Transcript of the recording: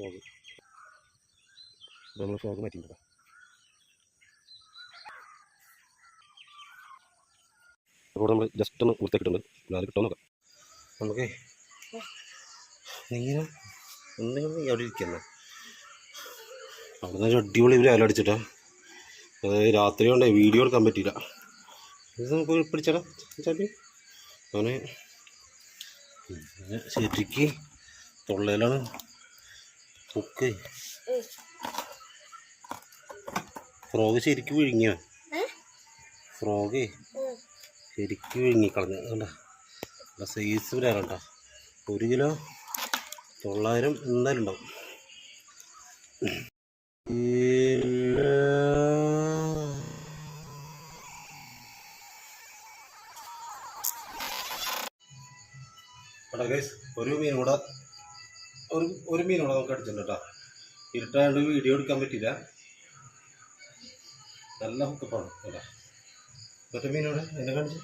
Frog നമ്മൾ frog മാറ്റിയിട്ടുണ്ട്. നമ്മൾ ജസ്റ്റ് ഒന്ന് വൃത്തിയാക്കിയിട്ടുണ്ട്. അത് കിട്ടുമോ നോക്കാം. നമുക്ക് ഇങ്ങനെ എന്തെങ്കിലും അവിടെ ഇരിക്കുന്നത് അവിടെ നിന്ന് അടിപൊളി ഒരു അല അടിച്ചിട്ടാ. അത് രാത്രി കൊണ്ടേ വീഡിയോ എടുക്കാൻ പറ്റിയില്ല. ഇത് നമുക്ക് പിടിച്ചടാ. വെച്ചാൽ അവന് ശരിക്ക് തൊള്ളയിലാണ് ഉക്ക് ഫ്രോഗ് ശരിക്കും വിഴുങ്ങിയോ? ഫ്രോഗ് ശരിക്കും വിഴുങ്ങിക്കളഞ്ഞു. കണ്ട സൈസ് വരാറുണ്ടോ ഒരു കിലോ തൊള്ളായിരം എന്തായാലും ഉണ്ടാവും. ഒരു മീൻ കൂടെ ഒരു ഒരു മീൻ കൂടെ നമുക്ക് അടിച്ചിട്ടുണ്ട് കേട്ടോ. ഇരുട്ടായതുകൊണ്ട് വീഡിയോ എടുക്കാൻ പറ്റില്ല നല്ല ഹുക്കപ്പാണ് കേട്ടോ. മറ്റേ മീനോടെ എന്നെ കാണിച്ചു.